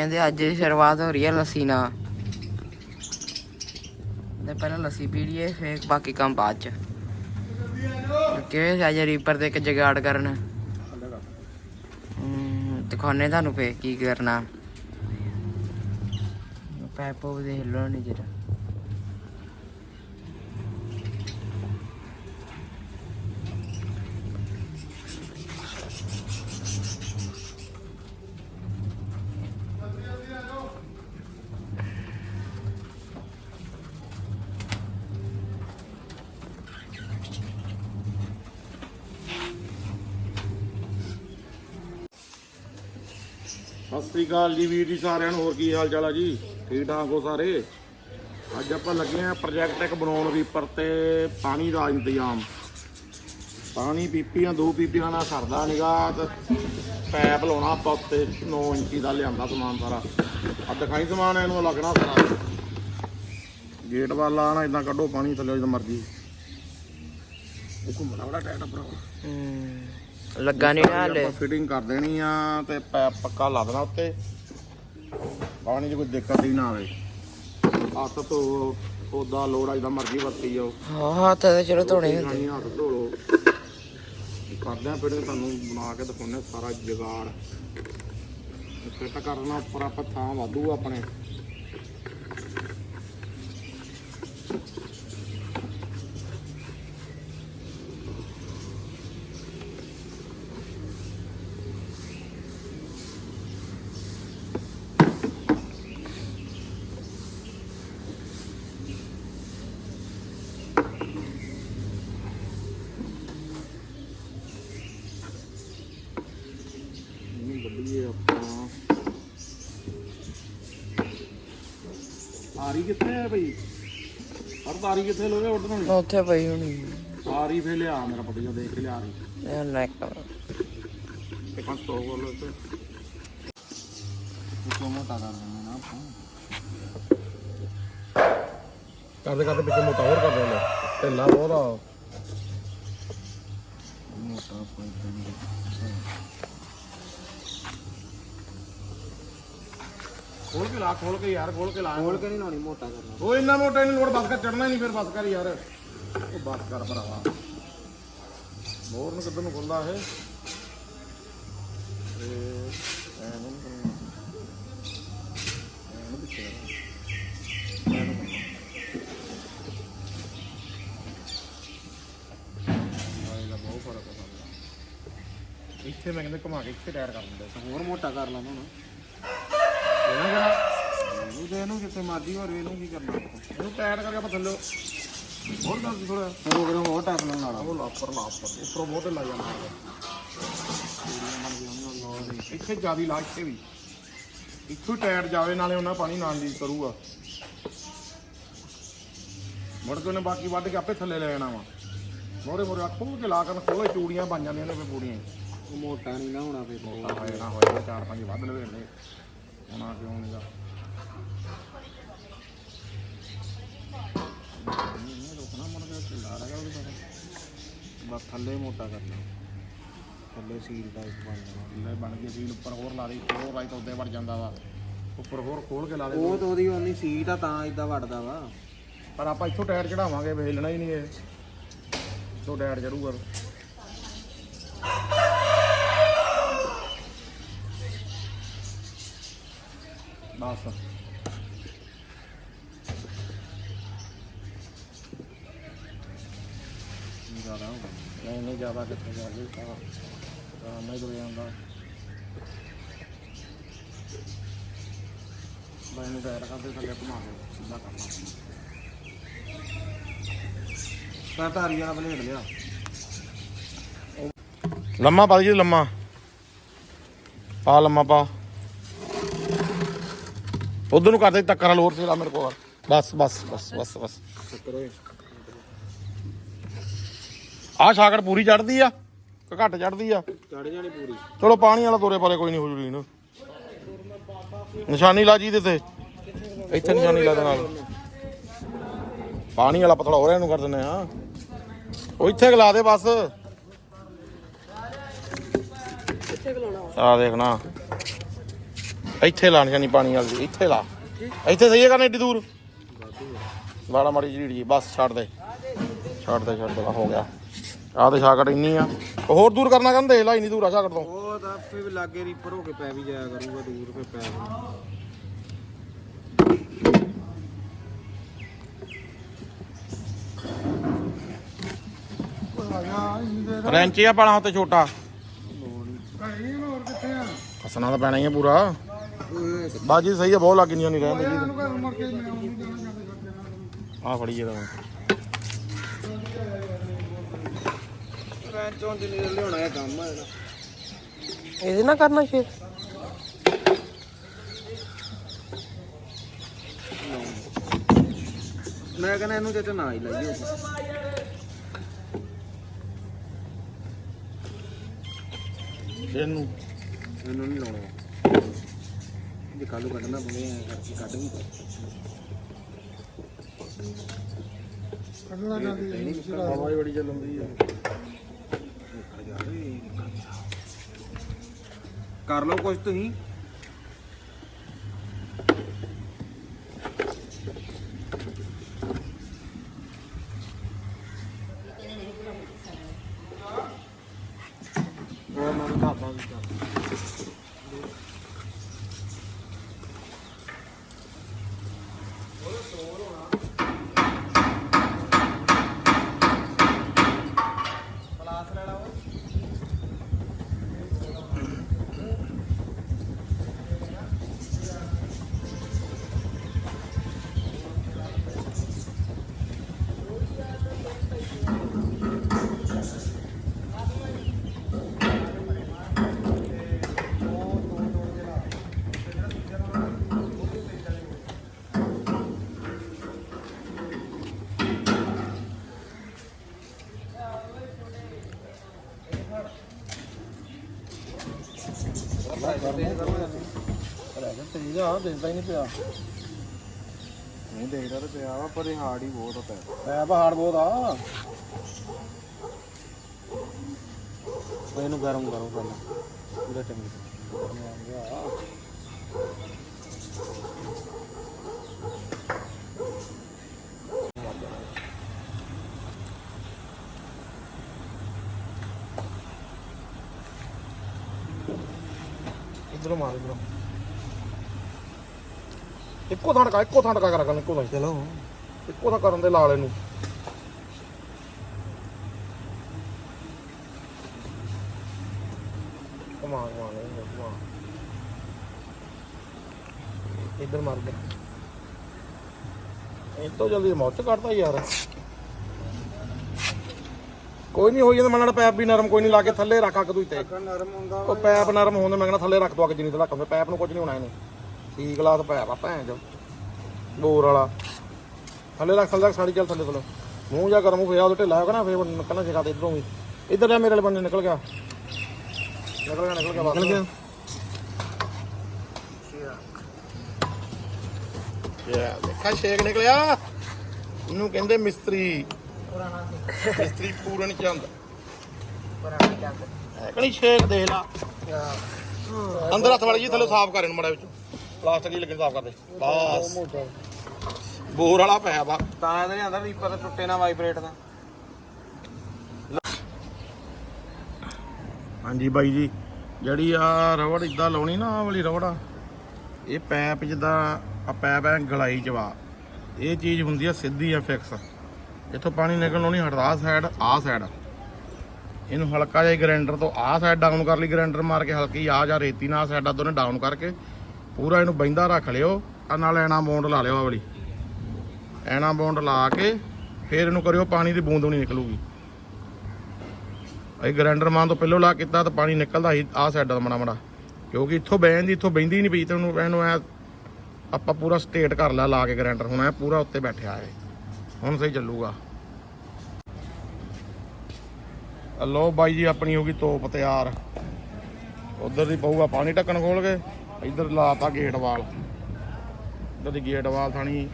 ਕਹਿੰਦੇ ਅੱਜ ਸ਼ੁਰੂਆਤ ਹੋ ਰਹੀ ਹੈ ਲੱਸੀ ਨਾਲ। ਤੇ ਪਹਿਲਾਂ ਲੱਸੀ ਪੀ ਲਈਏ, ਫਿਰ ਬਾਕੀ ਕੰਮ ਬਾਅਦ ਚ। ਕਿਵੇਂ ਅੱਜ ਰੀਪਰ ਤੇ ਇੱਕ ਜਗਾੜ ਕਰਨ? ਦਿਖਾਉਣੇ ਤੁਹਾਨੂੰ ਫੇਰ ਕੀ ਕਰਨਾ। ਪੈਪੋ ਦੇ ਹਿੱਲੋ ਨਹੀਂ ਜਰਾ ਸਤਿ ਸ੍ਰੀ ਅਕਾਲ ਜੀ ਵੀਰ ਜੀ ਸਾਰਿਆਂ ਨੂੰ ਹੋਰ ਕੀ ਹਾਲ ਚਾਲ ਆ ਜੀ? ਠੀਕ ਠਾਕ ਹੋ ਸਾਰੇ? ਅੱਜ ਆਪਾਂ ਲੱਗੇ ਆ ਪ੍ਰੋਜੈਕਟ ਇੱਕ ਬਣਾਉਣ ਰੀਪਰ ਤੇ ਪਾਣੀ ਦਾ ਇੰਤਜ਼ਾਮ। ਪਾਣੀ ਪੀਪੀਆਂ ਦੋ ਪੀਪੀਆਂ ਨਾਲ ਸਰਦਾ ਨਿਗਾ ਤੇ ਪੈਪ ਲਾਉਣਾ ਆਪਾਂ ਉੱਤੇ 9 ਇੰਚੀ ਦਾ ਲਿਆਂਦਾ ਸਮਾਨ ਸਾਰਾ। ਆ ਦਿਖਾਈ ਸਮਾਨ ਇਹਨੂੰ ਲੱਗਣਾ ਸਾਰਾ। ਗੇਟ ਵੱਲ ਆਣਾ ਇਦਾਂ ਕੱਢੋ ਪਾਣੀ ਥੱਲੇ ਜਦੋਂ ਮਰਜ਼ੀ। ਇਹ ਘੁੰਮਣਾ ਬੜਾ ਟਾਈਟ ਭਰਾ। ਹਮ, ਲੱਗਾ ਨਹੀਂ ਹਲੇ। ਫਿਟਿੰਗ ਕਰ ਦੇਣੀ ਆ ਤੇ ਪੈਪ ਪੱਕਾ ਲਾ ਦੇਣਾ ਉੱਤੇ। ਪਾਣੀ 'ਚ ਕੋਈ ਦਿੱਕਤ ਹੀ ਨਾ ਆਵੇ। ਹੱਥ ਤੋਂ ਉਹਦਾ ਲੋੜ ਆ ਜਿੱਦਾਂ ਮਰਜ਼ੀ ਵਰਤੀ ਜਾਓ। ਹਾਂ ਹੱਥ ਤਾਂ ਚਲੋ ਧੋਣੇ ਹੁੰਦੇ। ਹੱਥ ਧੋ ਲਓ। ਕਰਦੇ ਆ ਫਿਟਿੰਗ ਤੁਹਾਨੂੰ ਬਣਾ ਕੇ ਦਿਖਾਉਂਦੇ ਸਾਰਾ ਜਗਾੜ। ਫਿੱਟ ਕਰਨਾ ਉੱਪਰ ਆਪਾਂ ਥਾਂ ਵਾਧੂ ਆਪਣੇ ਇਹਨੂੰ ਗੱਡੀਏ ਆਪਾਂ ਆਰੀ ਕਿੱਥੇ ਹੈ ਭਈ ਹਰ ਤਾਰੀ ਕਿੱਥੇ ਲੋਗੇ ਉੱਡਣ ਨੂੰ ਉੱਥੇ ਪਈ ਹੋਣੀ। ਆਰੀ ਫੇ ਲਿਆ ਮੇਰਾ ਪਤੀ ਜੋ ਦੇਖ ਕੇ ਲਿਆ ਆਰੀ ਇਹ ਲੈ ਕੇ ਤੇ ਪੰਜ ਸੌ ਕੋਲ ਤੇ ਉਹ ਮੋਟਾ ਕਰ ਦਿੰਦੇ ਨਾ ਆਪਾਂ? ਕਰਦੇ ਕਰਦੇ ਪਿੱਛੇ ਮੋਟਾ ਹੋਰ ਕਰ ਦਿੰਦੇ ਢਿੱਲਾ ਬਹੁਤ ਆ। ਮੋਟਾ ਕੋਈ ਖੋਲ ਕੇ ਲਾ ਖੋਲ ਕੇ ਯਾਰ ਖੋਲ ਕੇ ਲਾ। ਖੋਲ ਕੇ ਨਹੀਂ ਲਾਉਣੀ ਮੋਟਾ ਕਰਨਾ ਉਹ ਇੰਨਾ ਮੋਟਾ ਨਹੀਂ ਲੋੜ ਬਸ ਕਰ ਚੜਨਾ ਨਹੀਂ ਫਿਰ ਬਸ ਕਰ ਯਾਰ। ਉਹ ਬਸ ਕਰ ਭਰਾਵਾ। ਮੋਰ ਨੂੰ ਕਿੱਧਰ ਨੂੰ ਖੁੱਲਦਾ ਇਹ? ਤੇ ਐਨੂੰ ਐਨੂੰ ਪਿੱਛੇ ਇੱਥੇ ਮੈਂ ਕਹਿੰਦਾ ਘੁਮਾ ਕੇ ਇੱਥੇ ਟਾਇਰ ਕਰ ਦਿੰਦਾ। ਹੋਰ ਮੋਟਾ ਕਰ ਲਾ ਹੁਣ ਇਹਨਾਂ ਜਿਹੜਾ ਇਹਨੂੰ ਤੇ ਇਹਨੂੰ ਕਿਤੇ ਮਰਜ਼ੀ ਹੋਰ ਇਹਨੂੰ ਕੀ ਕਰਨਾ ਆਪਾਂ? ਇਹਨੂੰ ਟਾਇਰ ਕਰਕੇ ਆਪਾਂ ਥੱਲੇ ਹੋਰ ਦੱਸ ਥੋੜਾ ਹੋਰ ਕਿਹੜਾ ਹੋਰ ਟਾਪ ਲਾਉਣ ਵਾਲਾ। ਉਹ ਲਾਪਰ ਲਾਪਰ। ਉੱਪਰੋਂ ਬਹੁਤ ਲੱਗ ਜਾਂਦਾ। ਇੱਥੇ ਜਿਆਦੀ ਲਾ ਇੱਥੇ ਵੀ। ਇੱਥੋਂ ਟਾਇਰ ਜਾਵੇ ਨਾਲੇ ਉਹਨਾਂ ਪਾਣੀ ਨਾਲ ਦੀ ਕਰੂਗਾ। ਮੁੜ ਕੇ ਉਹਨੇ ਬਾਕੀ ਵੱਢ ਕੇ ਆਪੇ ਥੱਲੇ ਲੈ ਜਾਣਾ ਵਾ। ਮੋਰੇ ਮੋਰੇ ਆਖੋ ਕਿ ਲਾ ਕਰਨ ਖੋਲੇ ਚੂੜੀਆਂ ਬਣ ਜਾਂਦੀਆਂ ਨੇ ਹੀ। ਉਹ ਮੋਟਾ ਨਹੀਂ ਨਾ ਹੋਣਾ ਫੇਰ। ਮੋਟਾ ਹੋਏ ਨਾ ਹੋਏ ਚਾਰ ਪੰਜ ਵੱਧ ਲਵੇ ਉਹਨਾਂ ਕਿਉਂ ਨਹੀਂਗਾ ਨਹੀਂ ਰੋਕਣਾ ਮਨ ਕੇ ਢਿੱਲਾ ਰਹਿ ਗਿਆ ਉਹਦੇ ਤੋਂ ਬਸ ਥੱਲੇ ਮੋਟਾ ਕਰਨਾ। ਥੱਲੇ ਸੀਲ ਟਾਈਪ ਬਣ ਜਾਣਾ। ਲੈ ਬਣ ਗਈ ਸੀਲ ਉੱਪਰ ਹੋਰ ਲਾ ਦੇ ਹੋਰ ਤਾਂ ਉੱਤੇ ਵੜ ਜਾਂਦਾ ਵਾ। ਉੱਪਰ ਹੋਰ ਖੋਲ ਕੇ ਲਾ ਦੇ ਉਹ ਤਾਂ ਉਹਦੀ ਉਹਨੀ ਸੀਟ ਆ ਤਾਂ ਇਦਾਂ ਵੜਦਾ ਵਾ। ਪਰ ਆਪਾਂ ਇੱਥੋਂ ਟਾਇਰ ਚੜਾਵਾਂਗੇ ਵੀ ਹਿੱਲਣਾ ਹੀ ਨਹੀਂ ਇਹ। ਇੱਥੋਂ ਟਾਇਰ ਚੜੂਗਾ। ਬਸ ਜ਼ਿਆਦਾ ਹੋਗਾ ਨਹੀਂ ਨਹੀਂ ਜ਼ਿਆਦਾ ਕਿੱਥੇ ਜਾ ਕੇ ਤਾਂ ਆਰਾਮ ਨਾਲ ਹੀ ਜਾਂਦਾ ਬਾਈ ਨੂੰ ਟਾਇਰ ਕਰਦੇ ਥੱਲੇ ਘੁਮਾ ਕੇ ਸਿੱਧਾ ਕਰਨਾ ਤਾਂ ਧਾਰੀ ਵਾਲਾ ਬਲੇਡ ਲਿਆ ਲੰਮਾ ਪਾ ਜੀ, ਲੰਮਾ। ਪਾ ਲੰਮਾ, ਪਾ। ਉਧਰ ਨੂੰ ਕਰਦੇ ਟੱਕਰ ਵਾਲ ਹੋਰ ਮੇਰੇ ਕੋਲ ਬਸ ਬਸ ਬਸ ਬਸ ਬਸ। ਚੱਕਰ ਓਏ ਪੂਰੀ ਚੜਦੀ ਆ ਕਿ ਘੱਟ ਚੜਦੀ ਆ? ਚੜ ਜਾਣੀ ਪੂਰੀ ਚਲੋ ਪਾਣੀ ਵਾਲਾ ਤੋਰੇ ਪਰੇ ਕੋਈ ਨਹੀਂ ਹੋਜੂਗੀ ਨਾ ਨਿਸ਼ਾਨੀ ਲਾ ਜੀ ਦੇ ਤੇ। ਇੱਥੇ ਨਿਸ਼ਾਨੀ ਲਾ ਦੇ ਨਾਲ। ਪਾਣੀ ਵਾਲਾ ਪਤਲਾ ਹੋ ਰਿਹਾ ਇਹਨੂੰ ਕਰ ਦਿੰਦੇ ਆ। ਉਹ ਇੱਥੇ ਗਲਾ ਦੇ ਬਸ। ਕਿੱਥੇ ਖਲਾਉਣਾ ਆ ਦੇਖਣਾ ਇੱਥੇ ਲਾਣੀ ਨਹੀਂ ਪਾਣੀ ਵਾਲੀ ਇੱਥੇ ਲਾ। ਇੱਥੇ ਸਹੀ ਹੈ ਕਰਨਾ ਏਡੀ ਦੂਰ? ਲਾੜਾ ਮਾੜੀ ਜਿਹੜੀ ਜੀ ਬਸ ਛੱਡ ਦੇ। ਛੱਡ ਦੇ ਛੱਡ ਦੇ ਹੋ ਗਿਆ। ਆਹ ਤੇ ਛਾਕਟ ਇੰਨੀ ਆ। ਹੋਰ ਦੂਰ ਕਰਨਾ ਕਹਿੰਦੇ ਲਾ ਇੰਨੀ ਦੂਰ ਆ ਛਾਕਟ ਤੋਂ। ਉਹ ਤਾਂ ਫੇ ਵੀ ਲਾਗੇ ਰੀਪਰ ਹੋ ਕੇ ਪੈ ਵੀ ਜਾਇਆ ਕਰੂਗਾ ਦੂਰ ਫੇ ਪੈ ਰੈਂਚ ਆ ਪਾਣਾ ਉੱਤੇ ਛੋਟਾ। ਫਸਣਾ ਤਾਂ ਪੈਣਾ ਹੀ ਆ ਪੂਰਾ। ਬਾਜੀ ਸਹੀ ਆ ਬਹੁਤ ਲੱਗ ਨਹੀਂ ਨਹੀਂ ਰਹਿੰਦੇ ਜੀ ਆ ਫੜੀ ਜਿਹੜਾ ਰੈਂਚੋਂ ਜਿੰਨੀ ਲਿਆਉਣਾ ਹੈ ਕੰਮ ਹੈ ਇਹਦਾ ਨਾਲ ਕਰਨਾ ਸ਼ੇਰ। ਮੈਂ ਕਹਿੰਦਾ ਇਹਨੂੰ ਤੇ ਨਾ ਹੀ ਲਾਈਏ ਇਹਨੂੰ। ਇਹਨੂੰ ਨਹੀਂ ਲਾਉਣਾ। ਕੱਲੂ ਕੱਢਣਾ ਪਵੇ ਐ ਕਰਕੇ ਕੱਢ ਵੀ ਹਵਾ ਹੀ ਬੜੀ ਚੱਲਦੀ ਆ। ਕਰ ਲਓ ਕੁਝ ਤੁਸੀਂ ਉਹ ਮੈਂ ਦੱਸਦਾ ਜੀ ਤੇਜ਼ ਆ ਦੇਖਦਾ ਹੀ ਨਹੀਂ ਪਿਆ ਨਹੀਂ ਦੇਖਦਾ ਤਾਂ ਪਿਆ ਵਾ ਪਰ ਇਹ ਹਾਰਡ ਹੀ ਬਹੁਤ ਆ ਪੈ ਪੈ ਹਾਰਡ ਬਹੁਤ ਆ ਉਹ ਇਹਨੂੰ ਗਰਮ ਕਰੋ ਪਹਿਲਾਂ ਪੂਰਾ ਚੰਗੀ ਤਰ੍ਹਾਂ ਇਧਰੋਂ ਮਾਰ ਇਧਰੋਂ। ਇੱਕੋ ਥਾਂ ਟਕਾ ਇੱਕੋ ਥਾਂ ਟਕਾ ਕਰਾ ਕਰਨ ਇੱਕੋ ਥਾਂ ਚਲੋ। ਇੱਕੋ ਥਾਂ ਕਰਨ ਦੇ ਲਾਲ ਇਹਨੂੰ ਕਮਾ ਕਮਾ ਲੈ ਕਮਾ ਇਧਰ ਮਾਰ ਦੇ ਇਹ ਤੋਂ ਜਲਦੀ ਮੌਤ ਕੱਢਦਾ ਯਾਰ। ਕੋਈ ਨਹੀਂ ਹੋਈ ਜਾਂਦਾ ਮੰਨਣਾ ਪੈਪ ਵੀ ਨਰਮ ਕੋਈ ਨਹੀਂ ਲਾ ਕੇ ਥੱਲੇ ਰੱਖ ਅੱਗ ਤੂੰ ਇੱਥੇ। ਨਰਮ ਹੁੰਦਾ ਉਹ ਪੈਪ ਨਰਮ ਹੁੰਦੇ ਮੈਂ ਕਹਿੰਦਾ ਥੱਲੇ ਰੱਖ ਦੋ ਅੱਗ ਜਿੰਨੀ ਤੇ ਰੱਖ ਦੋ ਪੈਪ ਨੂੰ ਕੁਝ ਨਹੀਂ ਹੋਣਾ ਇਹਨੂੰ। ਠੀਕ ਗਲਾਸ ਪੈਪ ਆ ਭੈਣ ਚ ਬੋਰ ਵਾਲਾ। ਥੱਲੇ ਰੱਖ ਥੱਲੇ ਰੱਖ ਸਾੜੀ ਚੱਲ ਥੱਲੇ ਥੱਲੇ। ਮੂੰਹ ਜਾ ਗਰਮ ਹੋਇਆ ਉਹਦੇ ਢਿੱਲਾ ਹੋਗਾ ਨਾ ਫੇਰ ਨਿਕਲਣਾ ਸਿਖਾ ਦੇ ਇਧਰੋਂ ਵੀ। ਇੱਧਰ ਜਾ ਮੇਰੇ ਵਾਲੇ ਬੰਦੇ ਨਿਕਲ ਗਿਆ। ਨਿਕਲ ਗਿਆ ਨਿਕਲ ਗਿਆ ਨਿਕਲ ਗਿਆ। ਦੇਖਾ ਸ਼ੇਕ ਨਿਕਲਿਆ। ਇਹਨੂੰ ਕਹਿੰਦੇ ਮਿਸਤਰੀ। ਮਿਸਤਰੀ ਪੂਰਨ ਚੰਦ। ਕਣੀ ਸ਼ੇਕ ਦੇਖ ਲਾ। ਅੰਦਰ ਹੱਥ ਵਾਲੀ ਜੀ ਥੱਲੇ ਸਾਫ਼ ਕਰ ਇਹਨੂੰ ਮੜਾ ਵਿੱਚੋਂ। ਪਲਾਸਟਿਕ ਹੀ ਲੱਗਣ ਸਾਫ਼ ਕਰ ਦੇ। ਬਸ। ਬੋਰ ਵਾਲਾ ਪਿਆ ਵਾ। ਤਾਂ ਇਹਦਾ ਨਹੀਂ ਆਂਦਾ ਰੀਪਰ ਟੁੱਟੇ ਨਾ ਵਾਈਬ੍ਰੇਟ ਦਾ ਹਾਂਜੀ ਬਾਈ ਜੀ ਜਿਹੜੀ ਆ ਰਬੜ ਇਦਾਂ ਲਾਉਣੀ ਨਾ ਆਹ ਵਾਲੀ ਰਬੜ ਆ ਇਹ ਪੈਪ ਜਿੱਦਾਂ ਆ ਪੈਪ ਐ ਗਲਾਈ ਚ ਵਾ। ਇਹ ਚੀਜ਼ ਹੁੰਦੀ ਆ ਸਿੱਧੀ ਆ ਫਿਕਸ ਇੱਥੋਂ ਪਾਣੀ ਨਿਕਲਣੋਂ ਨਹੀਂ ਹਟਦਾ ਸਾਈਡ ਆਹ ਸਾਈਡ ਇਹਨੂੰ ਹਲਕਾ ਜਿਹਾ ਗ੍ਰਾਈਂਡਰ ਤੋਂ ਆਹ ਸਾਈਡ ਡਾਊਨ ਕਰ ਲਈ ਗ੍ਰਾਈਂਡਰ ਮਾਰ ਕੇ ਹਲਕੀ ਆ ਜਾਂ ਰੇਤੀ ਨਾਲ ਸਾਈਡਾਂ ਦੋਨੇ ਡਾਊਨ ਕਰਕੇ, ਪੂਰਾ ਇਹਨੂੰ ਬੈਂਦਾ ਰੱਖ ਲਿਓ ਆ ਨਾਲ ਐਣਾ ਬੌਂਡ ਲਾ ਲਿਓ ਆ ਵਾਲੀ। ਐਣਾ ਬੌਂਡ ਲਾ ਕੇ ਫਿਰ ਇਹਨੂੰ ਕਰਿਓ ਪਾਣੀ ਦੀ ਬੂੰਦ ਵੀ ਨਹੀਂ ਨਿਕਲੂਗੀ। ਅਸੀਂ ਗ੍ਰਾਈਂਡਰ ਮਾਰਨ ਤੋਂ ਪਹਿਲੋਂ ਲਾ ਕੀਤਾ ਤਾਂ ਪਾਣੀ ਨਿਕਲਦਾ ਸੀ ਆਹ ਸਾਈਡਾਂ ਦਾ ਮੜਾ ਮੜਾ। ਕਿਉਂਕਿ ਇੱਥੋਂ ਬਹਿਣ ਦੀ, ਇੱਥੋਂ ਬਹਿੰਦੀ ਨਹੀਂ ਪਈ ਤੇ ਉਹਨੂੰ, ਇਹਨੂੰ ਐ ਆਪਾਂ ਪੂਰਾ ਸਟੇਟ ਕਰ ਲਿਆ ਲਾ ਕੇ ਗ੍ਰਾਈਂਡਰ ਹੁਣ ਐ ਪੂਰਾ ਉੱਤੇ ਬੈਠਿਆ ਹੈ ਹੁਣ ਸਹੀ ਚੱਲੂਗਾ। ਲਓ ਬਾਈ ਜੀ ਆਪਣੀ ਹੋ ਗਈ ਤੋਪ ਤਿਆਰ। ਉਧਰ ਦੀ ਪਊਗਾ ਪਾਣੀ ਢੱਕਣ ਖੋਲ ਕੇ ਇੱਧਰ ਲਾਤਾ ਗੇਟ ਵਾਲ ਇੱਧਰ ਦੀ ਗੇਟ ਵਾਲ ਥਾਣੀ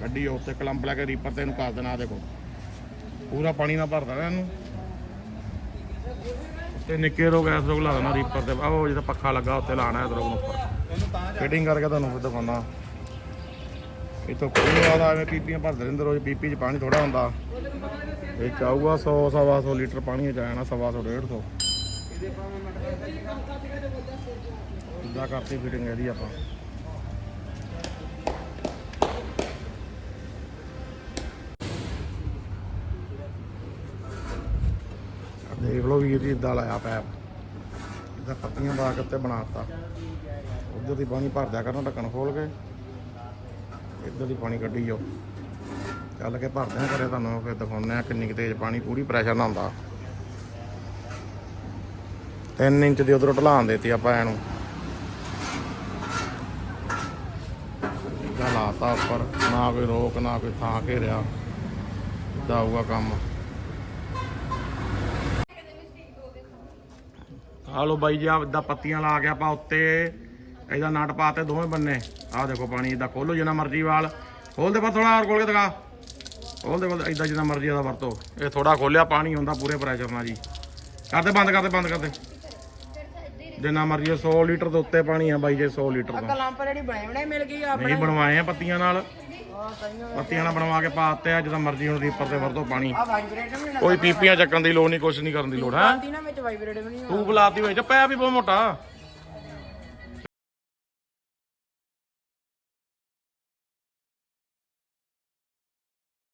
ਗੱਡੀ ਉੱਤੇ ਕਲੰਪ ਲੈ ਕੇ ਰੀਪਰ ਤੇ ਇਹਨੂੰ ਕਰ ਦੇਣਾ ਦੇਖੋ। ਪੂਰਾ ਪਾਣੀ ਨਾਲ ਭਰ ਦੇਣਾ ਇਹਨੂੰ। ਤੇ ਨਿੱਕੇ ਰੋਗ ਐਸ ਰੋਗ ਲਾ ਦੇਣਾ ਰੀਪਰ ਤੇ। ਆਹ ਉਹ ਜਿਹੜਾ ਪੱਖਾ ਲੱਗਾ ਉੱਤੇ ਲਾਣਾ ਰੋਗ ਨੂੰ। ਉੱਪਰ ਫਿਟਿੰਗ ਕਰਕੇ ਤੁਹਾਨੂੰ ਫਿਰ ਦਿਖਾਉਣਾ। ਇਤੋਂ ਕੋਈ ਆਦਾ ਐਵੇਂ ਪੀਪੀਆਂ ਭਰਦੇ ਰਹਿੰਦੇ ਰੋਜ਼ ਪੀਪੀ 'ਚ ਪਾਣੀ ਥੋੜਾ ਹੁੰਦਾ। ਇਹ ਚਾਹੂਗਾ 100 ਸਵਾ 100 ਲੀਟਰ ਪਾਣੀ ਚ ਆਣਾ ਸਵਾ 100 150 ਇਦਾਂ ਕਰਤੀ ਫਿਟਿੰਗ ਇਹਦੀ ਆਪਾਂ। ਆਹ ਦੇਖ ਲਓ ਵੀਰ ਜੀ, ਇਦਾਂ ਲਾਇਆ ਪੈਪ। ਇਦਾਂ ਪੱਤੀਆਂ ਪਾ ਕੇ ਉੱਤੇ ਬਣਾਤਾ ਉਧਰ ਦੀ ਪਾਣੀ ਭਰਦਿਆ ਕਰਨਾ, ਢੱਕਣ ਖੋਲ ਕੇ। ਇੱਧਰ ਦੀ ਪਾਣੀ ਕੱਢੀ ਜਾਓ। ਚੱਲ ਕੇ ਭਰਦੇ ਆ ਕਰੇ ਤੁਹਾਨੂੰ, ਫਿਰ ਦਿਖਾਉਂਦੇ ਆ ਕਿੰਨੀ ਕੁ ਤੇਜ਼ ਪਾਣੀ ਪੂਰੀ ਪ੍ਰੈਸ਼ਰ ਨਾਲ ਹੁੰਦਾ। 3 ਇੰਚ ਦੀ ਉਧਰੋਂ ਢਲਾਣ ਦੇਤੀ ਆਪਾਂ ਇਹਨੂੰ। ਇਹਦਾ ਲਾਤਾ ਉੱਪਰ, ਨਾ ਕੋਈ ਰੋਕ, ਨਾ ਕੋਈ ਥਾਂ ਘੇਰਿਆ। ਇਦਾਂ ਆਊਗਾ ਕੰਮ। ਆ ਲੋ ਬਾਈ ਜੀ ਆ ਇਦਾਂ ਪੱਤੀਆਂ ਲਾ ਕੇ ਆਪਾਂ ਉੱਤੇ, ਇਹਦਾ ਨਟ ਪਾਤੇ ਦੋਵੇਂ ਬੰਨੇ। ਆਹ ਦੇਖੋ ਪਾਣੀ ਇਦਾਂ ਖੋਲੋ ਜਿੰਨਾ ਮਰਜ਼ੀ ਵਾਲ। ਖੋਲ ਦੇ ਪਾ ਥੋੜਾ ਹੋਰ ਖੋਲ ਕੇ ਦਿਖਾ। ਖੋਲ ਦੇ ਬਸ ਇਦਾਂ ਜਿੰਨਾ ਮਰਜ਼ੀ ਇਹਦਾ ਵਰਤੋ। ਇਹ ਥੋੜਾ ਖੋਲਿਆ ਪਾਣੀ ਹੁੰਦਾ ਪੂਰੇ ਪ੍ਰੈਸ਼ਰ ਨਾਲ ਜੀ। ਕਰਦੇ ਬੰਦ ਕਰਦੇ ਬੰਦ ਕਰਦੇ ਜਿੰਨਾ ਮਰਜ਼ੀ 100 ਲੀਟਰ ਦੇ ਉੱਤੇ ਪਾਣੀ ਆ ਬਾਈ ਜੇ 100 ਲੀਟਰ ਦਾ। ਕਲੰਪ ਜਿਹੜੀ ਬਣੇ ਬਣੇ ਮਿਲ ਗਈ ਆ ਨਹੀਂ ਬਣਵਾਏ ਆ ਪੱਤੀਆਂ ਨਾਲ। ਪੱਤੀਆਂ ਨਾਲ ਬਣਵਾ ਕੇ ਪਾਤੇ ਆ ਜਿੱਦਾਂ ਮਰਜ਼ੀ ਹੁਣ ਰੀਪਰ ਤੇ ਵਰਤੋ ਪਾਣੀ। ਕੋਈ ਪੀਪੀਆਂ ਚੱਕਣ ਦੀ ਲੋੜ ਨਹੀਂ ਕੁਛ ਨਹੀਂ ਕਰਨ ਦੀ ਲੋੜ ਹੈ? ਤੂੰ ਬੁਲਾਤੀ ਵਿੱਚ ਪਿਆ ਵੀ ਬਹੁਤ ਮੋਟਾ।